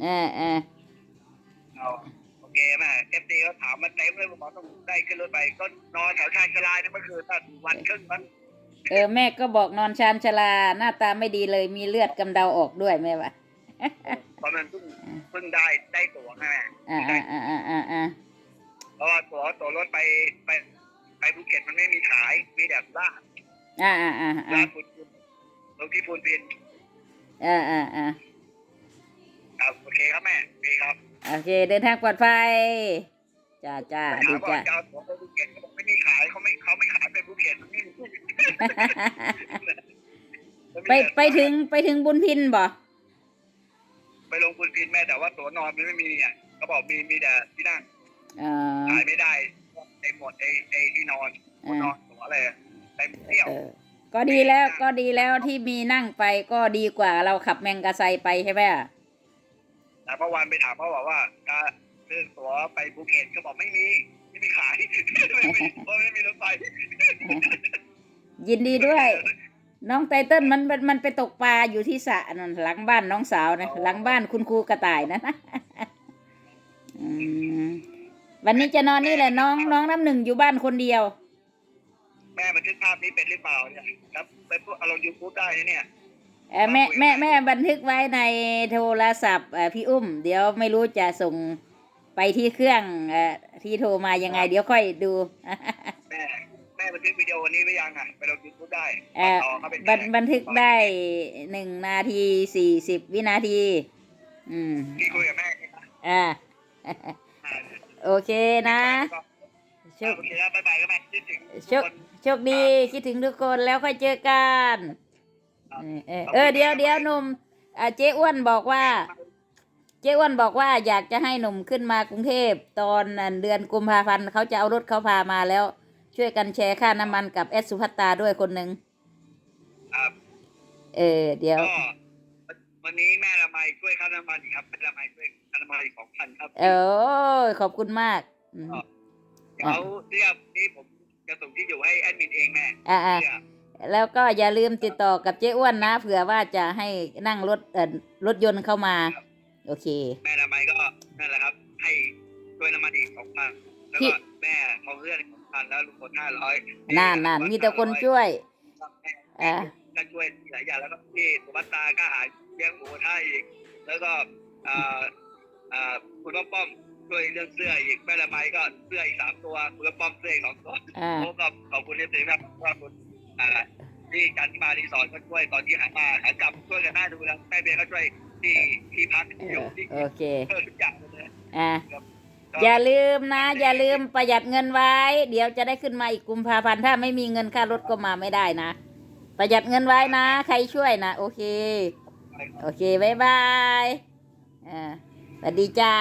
เออเออเอาโอเคแม่เอฟซีเขาถามมาเต็มเลยผมบอกต้องได้ขึ้นรถไปก็นอนแถวชานชาลาเนี่ยเมื่อคืนตั้งวันครึ่งมันเออแม่ก็บอกนอนชานชาลาหน้าตาไม่ดีเลยมีเลือดกำเดาออกด้วยแม่วะตอนนั้นเพิ่งเพิ่งได้ได้ตั๋วไงแม่อ่าอ่าอ่าอ่าอ่าอ่าเพราะว่าตั๋วตั๋วรถไปไปไปภูเก็ตมันไม่มีขายมีแต่ล่าดอ่าอ่าอ่าอ่าล่าดปูนลงที่ปูนปินอ่าอ่าอ่าครับโอเคครับแม่โอเคครับโอเค เดินทางปลอดภัยจ้าจ้าถาดีมว่าจ้าจะเอาตั๋วไปภูเก็ตเขาบอกไม่มีขายเขาไม่เขาไม่ขายไปภูเก็ตมันไม่มีไปไปถึงไปถึงบุญพินบ่ไปลงปูนปินแม่แต่ว่าตั๋วนอนมันไม่มีอะเขาบอกมีมีแต่ที่นั่งเออขายไม่ได้เต็มหมดไอ้ไอ้ที่นอนเออนอนตั๋วอะไรอะเต็มเที่ยวเออก็ดีแล้วก็ดีแล้วที่มีนั่งไปก็ดีกว่าเราขับแมงกะไซไปใช่ไหมอะ แต่เมื่อวานไปถามเขาบอกว่าการซื้อตั๋วไปภูเก็ตเขาบอกไม่มีไม่มีขายไม่มีเพราะไม่มีรถไฟยินดีด้วย น้องไตเติ้ลมันมันมันไปตกปลาอยู่ที่สระนั่นหลังบ้านน้องสาวนะหลังบ้านคุณครูกระต่ายนะอืมวันนี้จะนอนนี่แหละน้องน้องน้ำหนึ่งอยู่บ้านคนเดียว แม่บันทึกภาพนี้เป็นหรือเปล่าเนี่ยครับไปพวกเอาลงยูทูบได้นะเนี่ย เอ่อแม่แม่แม่บันทึกไว้ในโทรศัพท์เอ่อพี่อุ้ม เดี๋ยวไม่รู้จะส่งไปที่เครื่องเอ่อที่โทรมายังไง เดี๋ยวค่อยดู แม่แม่บันทึกวิดีโอนี้ไว้ยังอะไปลงยูทูบได้เอ่อต่อเข้าไปบันบันทึกได้หนึ่งนาทีสี่สิบวินาที อืมที่คุยกับแม่ใช่ไหมอ่าอ่า โอเคนะ โชคโอเคครับบ๊ายบายครับแม่คิดถึงโชคโชคดี คิดถึงทุกคนแล้วค่อยเจอกัน เออเออเออเดี๋ยวเดี๋ยวหนุ่มอ่าเจ๊อ้วนบอกว่า เจ๊อ้วนบอกว่าอยากจะให้หนุ่มขึ้นมากรุงเทพตอนเดือนกุมภาพันธ์เขาจะเอารถเขาพามาแล้ว ช่วยกันแชร์ค่าน้ำมันกับแอดสุภัตตาด้วยคนหนึ่งครับเออ เดี๋ยว ก็วันนี้แม่ละไมช่วยค่าน้ำมันอีกครับแม่ละไมช่วยค่าน้ำมันอีกสองพันครับเออขอบคุณมากอืม เดี๋ยวเรียบนี้ผมจะส่งที่อยู่ให้แอดมินเองแม่อ่าอ่าเพื่อ แล้วก็อย่าลืมติดต่อกับเจ๊อ้วนนะ เผื่อว่าจะให้นั่งรถเอ่อรถยนต์เข้ามา โอเค แม่ละไมก็นั่นแหละครับ ให้ช่วยน้ำมันอีกสองพันแล้วพี่ก็แม่ของเพื่อนสองพันแล้วลุงพลห้าร้อยนานนานมีแต่คนช่วยอ่าก็ช่วยหลายอย่างแล้วก็พี่สุภัตตาก็หาเลี้ยงหมูให้อีก แล้วก็อ่าอ่าคุณป้อมป้อมช่วยเรื่องเสื้ออีกแม่ละไมก็เสื้ออีกสามตัวคุณป้อมป้อมเสื้ออีกสองตัวอ่าผมก็ขอบคุณที่ซื้อครับว่าคุณ อ่าที่จันทิมารีสอร์ทก็ช่วยตอนที่หามาหากลับช่วยกันหน้าดูแล้วแม่เบียร์ก็ช่วยที่ที่พักที่อยู่ที่โอเคเพิ่มทุกอย่างเลยอ่าก็อย่าลืมนะ อย่าลืมประหยัดเงินไว้ เดี๋ยวจะได้ขึ้นมาอีกกุมภาพันธ์ถ้าไม่มีเงินค่ารถก็มาไม่ได้นะ ประหยัดเงินไว้นะ ใครช่วยนะโอเค โอเคบายบายอ่าสวัสดีจ้า